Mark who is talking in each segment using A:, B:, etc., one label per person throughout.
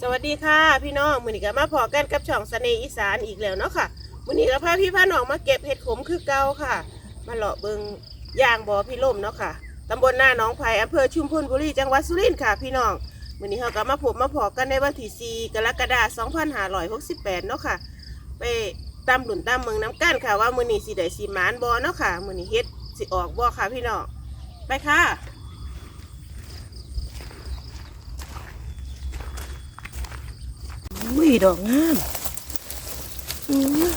A: สวัสดีค่ะพี่น้องมือนี้ก็มาพอกันกับช่องเสน่ห์อีสานอีกแล้วเนาะค่ะมือนี้ก็พาพี่พาน้องมาเก็บเห็ดขมคือเก่าค่ะ มาเลาะเบิงยางบ่อพี่ล่มเนาะค่ะตำบลหน้าหนองไผ่อำเภอชุมพลบุรีจังหวัดสุรินทร์ค่ะ พี่น้องมือนี้เขาก็มาพบมาพอกันในวันที่4กรกฎาคม2568เนาะค่ะ ไปตามหลุนตามเมืองน้ำกั้นค่ะว่ามือนี้สิได้สีมานบ่เนาะค่ะมือนี้เฮ็ดสิออกบ่ค่ะพี่น้องไปค่ะ อุ้ยดอกงามอืม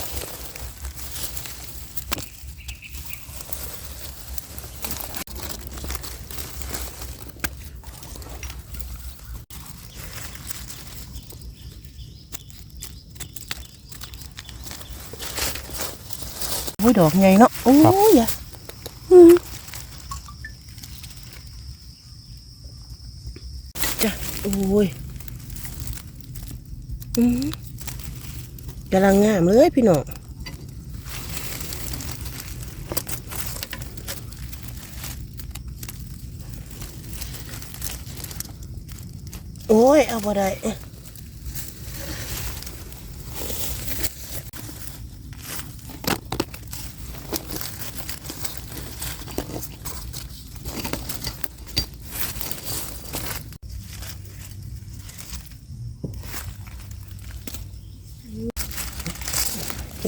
A: โอ้ยดอกไงเนาะโอ้ยอะอืมจ้ะโอ้ย อืม กำลังงามเลยพี่น้องโอ้ย เอาบ่ได้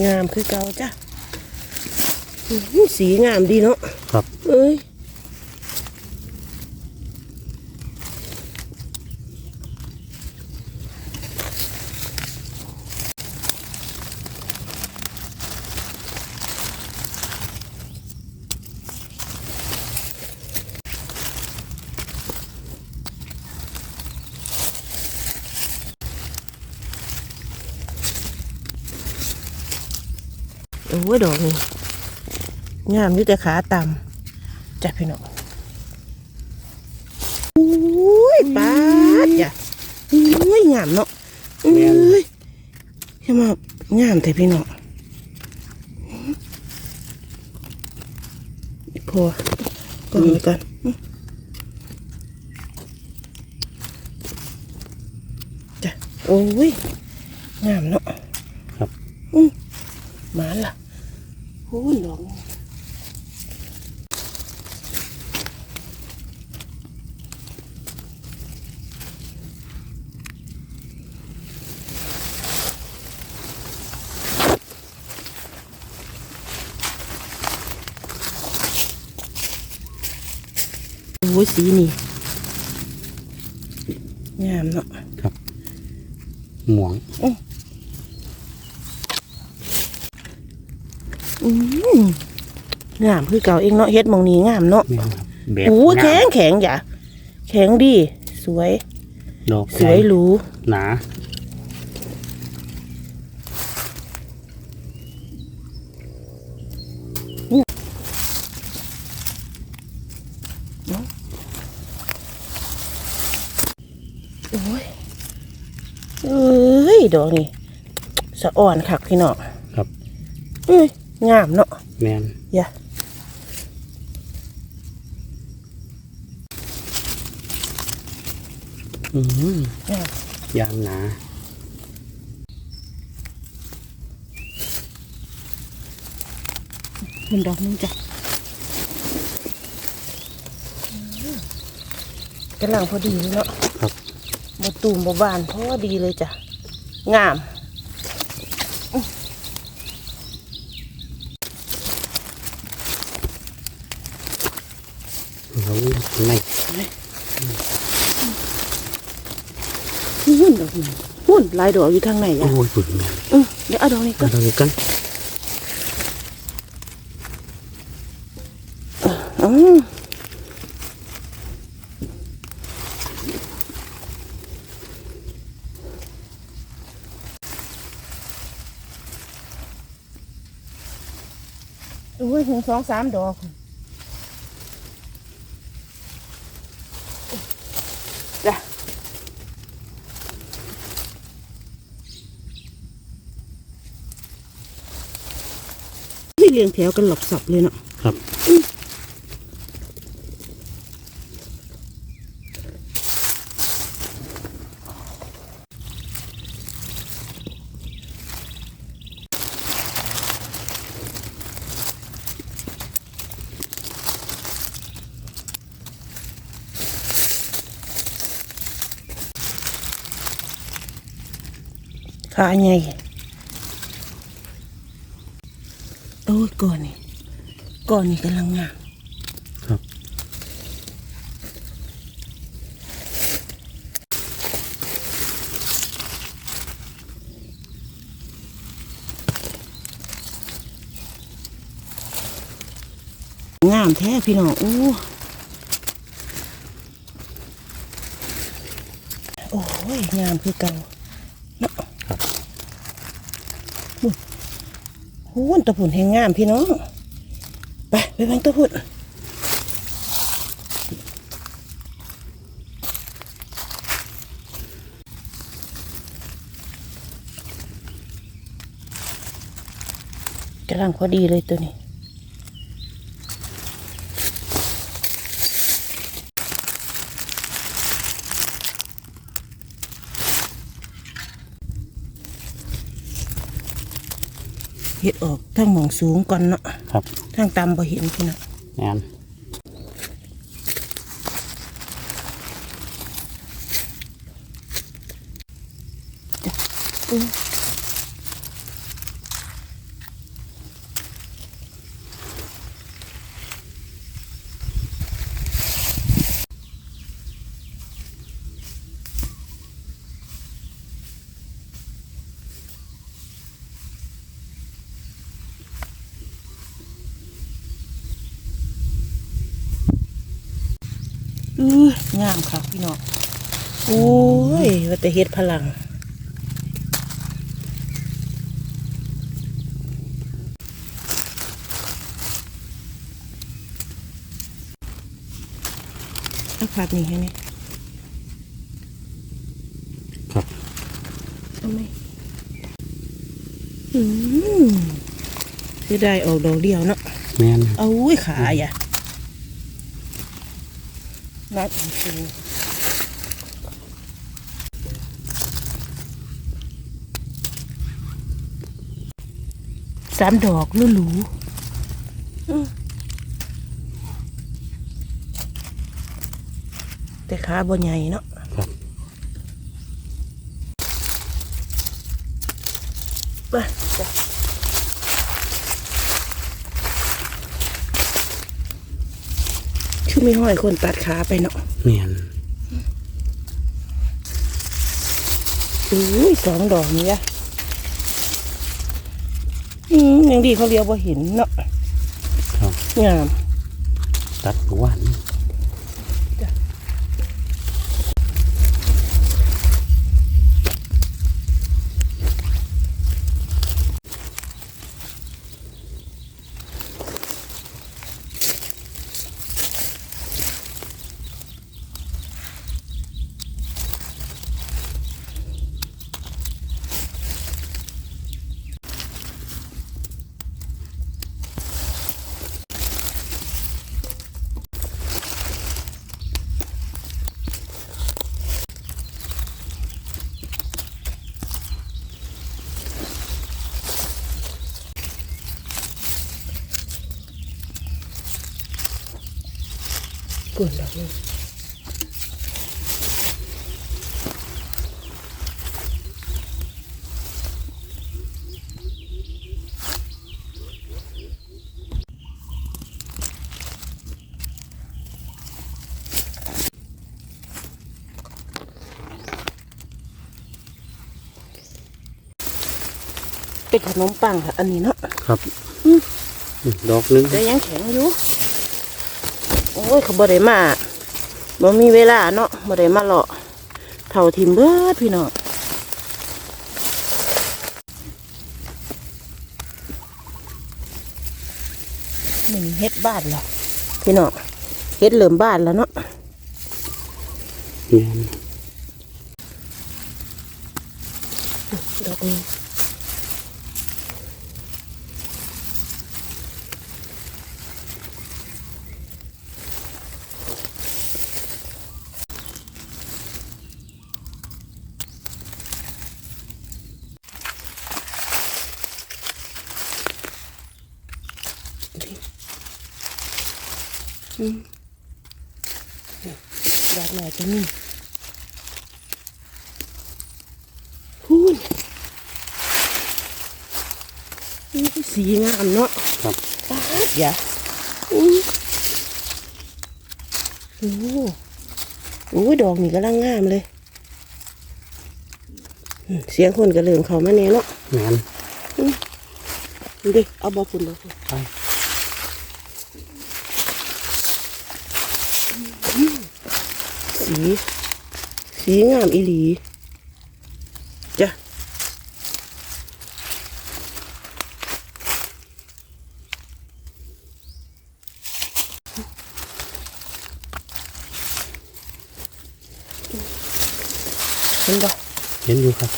A: งามคือเก่าจ้ะอื้อหือสีงามดีเนาะ
B: ครับ
A: เอ้ย งามนี่แต่ขาต่ำจับพี่น้องโอ้ยปาดจ้ะโอ้ยงามเนาะเอ้ยใช่มางามแต่พี่น้องพอก่อนไปก่อนจ้ะโอ้ยงามเนาะ
B: ครับ
A: อืมมาละโอ้ยหลง โอ้ยสีนี่งามเนาะ
B: หมวง
A: อืมงามคือเก่าเองเนาะเฮ็ดหมองนี้งามเนาะ
B: แม่นครับแบบ
A: โอ้ย
B: งาม
A: แข็งแข็งอย่าแข็งดี สวย
B: ดอก
A: สวยหรู
B: หนา
A: โอ้ยเอ้ย ดอกนี่สะอ่อนคักพี่เนาะ
B: ครับ
A: เอ้ยงามเนาะ
B: แมน
A: อย่า
B: อืม
A: งาม
B: ยางหนา
A: มันดอกนึงจ้ะกำลังพอดีเลยเนาะ
B: ครับ
A: บตูมบบานพอดีเลยจ้ะ งาม
B: เขาใน
A: หุ่นดอกนี่หุ่นลายดอกอยู่ทางไหน
B: โอ้
A: อะ
B: ยฝุ่นแมน
A: เออเดี๋ยวเอาดอกนี้ก็
B: มาดูกัน
A: อืมโอ้ยถึง สองสามดอกจ้ะเรียงแถวกันหลบสับเลยเนาะ
B: ครับ
A: ขาใหญ่โอ้ยก่อนนี่ก่อนนี่กำลังงาม
B: ครับ
A: งามแท้พี่น้องอู้โอ้ยงามคือเก่าเนาะ
B: ครับ
A: โอ้ยตะผุนแห่งงามพี่น้อง ไปไปบังตะผุนกำลังพอดีเลยตัวนี้ ห็ดออกทั้งหมองสูงก่อนเนาะ
B: ครับ
A: ทั้งต่ำบ่เห็นพี่น้อง
B: งาน
A: อื้ออื้องามค่ะ พี่น้องโอ้ยว่าแต่เฮ็ดพลังเอาผัดนี่ให้นี่
B: ครับ
A: เอาไหมอืมเสียดายออกดอกเดียวเนาะ
B: แมน
A: เอาอุ้ยขาอย่านัดจริง สามดอกหรูๆอืมแต่ขาบ่ใหญ่เนาะ
B: ครับ
A: ไปไปคือไม่ห้อยคนตัดขาไปเนาะ
B: แมน
A: อุ้ยสองดอกนี้อะ อืมยังดีเขาเลี้ยวบ่เห็นเนาะ
B: ครับ
A: งาม
B: ตัดเมื่อวาน นี่
A: กุ่นดอกนี้เป็นขนมปังค่ะ อันนี้เนาะ
B: ครับดอกหนึง
A: แต่ยังแข็งอยู่โอ้ยเขาบ่ได้มาบ่มีเวลาเนาะบ่ได้มาเลาะเท่าทิมเบิดพี่น้องหนึ่งเฮ็ดบ้านแล้วพี่น้องเฮ็ดเหลิมบ้านแล้วเนาะ
B: แมน
A: ดอกนี้ ดอกหน่อตัวนี้พูนสีงามเนาะ
B: ครับ
A: เดี๋ยวโอ้โหดอกนี่กำลังงามเลย เสียงคนก็เริ่มเขามาเนี่ยเนาะ
B: งาม
A: ดูดิเอาบอฝุ่นบอฝุ่น สี สีงามอีหลีจ้ะเห็นปะ
B: เห็นอยู่ครับ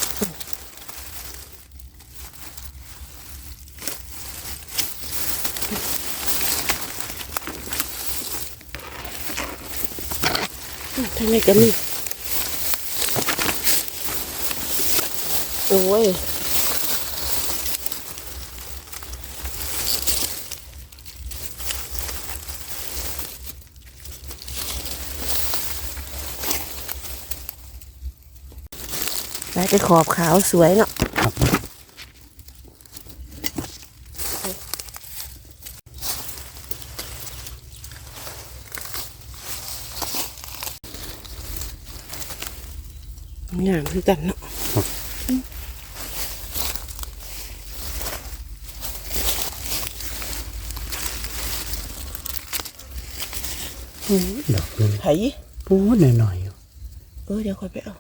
A: ทางไห นก็มีโอ้ยได้ไปขอบขาวสวยเนาะ
B: ครับ
A: คือกันเนาะ
B: ครับ
A: อืม
B: ดอกหนึง
A: ไผ่
B: ปูหน่อยหน่อยๆอยู่
A: เออเดี๋ยวค่อยไปเอา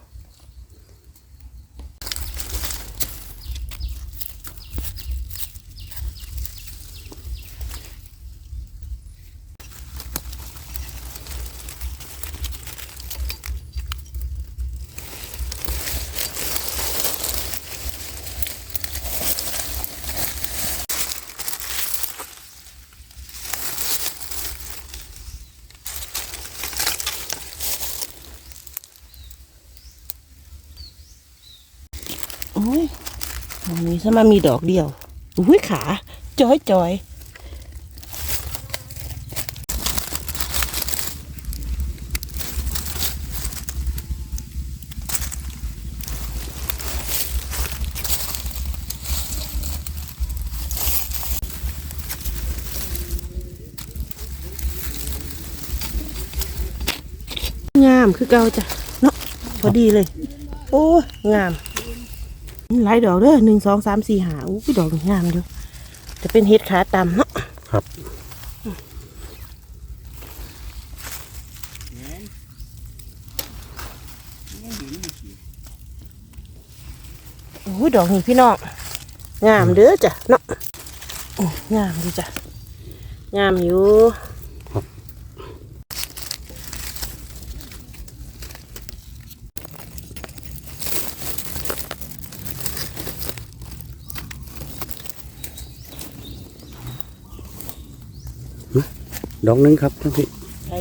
A: อ้ยตรงนี้ซะมามีดอกเดียว อุ้ยขาจอยจอยงามคือเก่าจ้ะเนาะพอดีเลย โอ้ยงาม หลายดอกเด้อหนึ่งสองสามสี่หาอู้ยดอกนี่งามอยู่จะเป็นเห็ดขาตำเนาะ
B: ครับ
A: โอ้ยดอกนี่พี่น้องงามเด้อจ้ะเนาะอื้องามดีจ้ะงามอยู่
B: ดอกนึงครับท่านพี่
A: ไป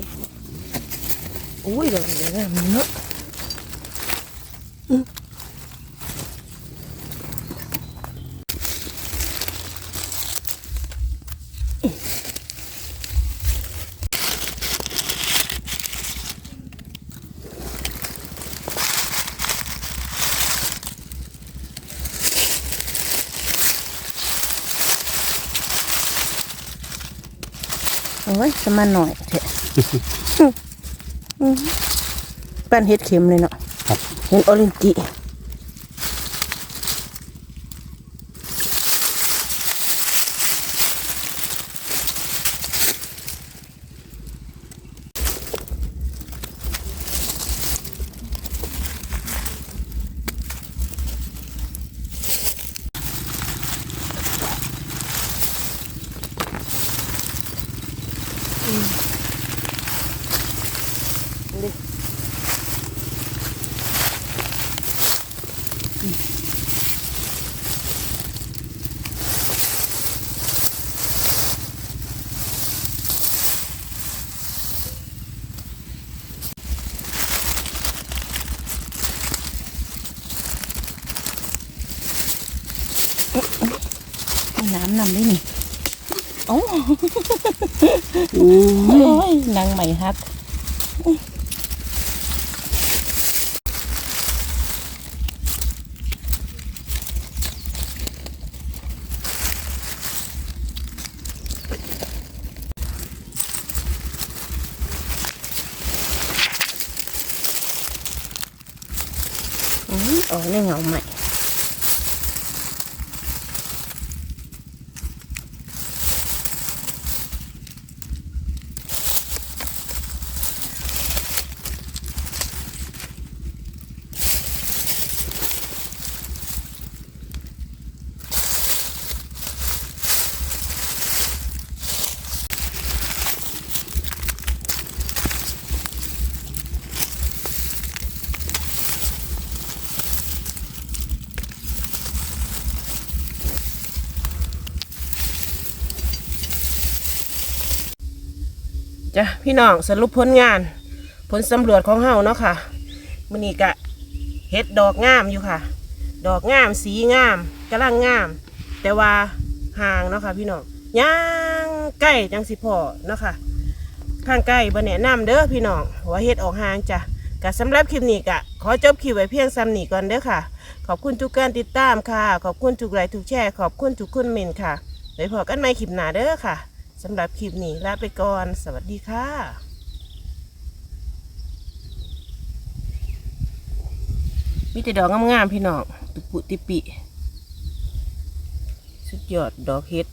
A: โอ้ยดอกเยอะมากเนาะ โอ้ยจะมาหน่อยเถอะแป้นเฮ็ดเข็มเลยเนาะ
B: ครับ
A: เห็นออรินจิ น้ำนำได้นี่โอ้
B: อู้
A: โอ้ยนางใหม่ฮัก อืมออกในเงาใหม่ จ้ะพี่น้องสรุปผลงาน ผลสำรวจของเฮาเนาะค่ะมื้อนี้กะเฮ็ดดอกงามอยู่ค่ะ ดอกงามสีงามกำลังงาม แต่ว่าห่างเนาะค่ะพี่น้องย่างใกล้จังสิพอเนาะค่ะข้างใกล้บ่แนะนำเด้อพี่น้องว่าเฮ็ดออกห่างจ้ะกะสำหรับคลิปนี้กะขอจบคลิปไว้เพียงซ้ำนี้ก่อนเด้อค่ะ ขอบคุณทุกการติดตามค่ะ ขอบคุณทุกไลค์ทุกแชร์ ขอบคุณทุกคุณเมนค่ะไว้พอกันใหม่คลิปหน้าเด้อค่ะ สำหรับคลิปนี้ลาไปก่อน สวัสดีค่ะมีแต่ดอกงามๆพี่น้องตุปุติปิ สุดยอดดอกเห็ด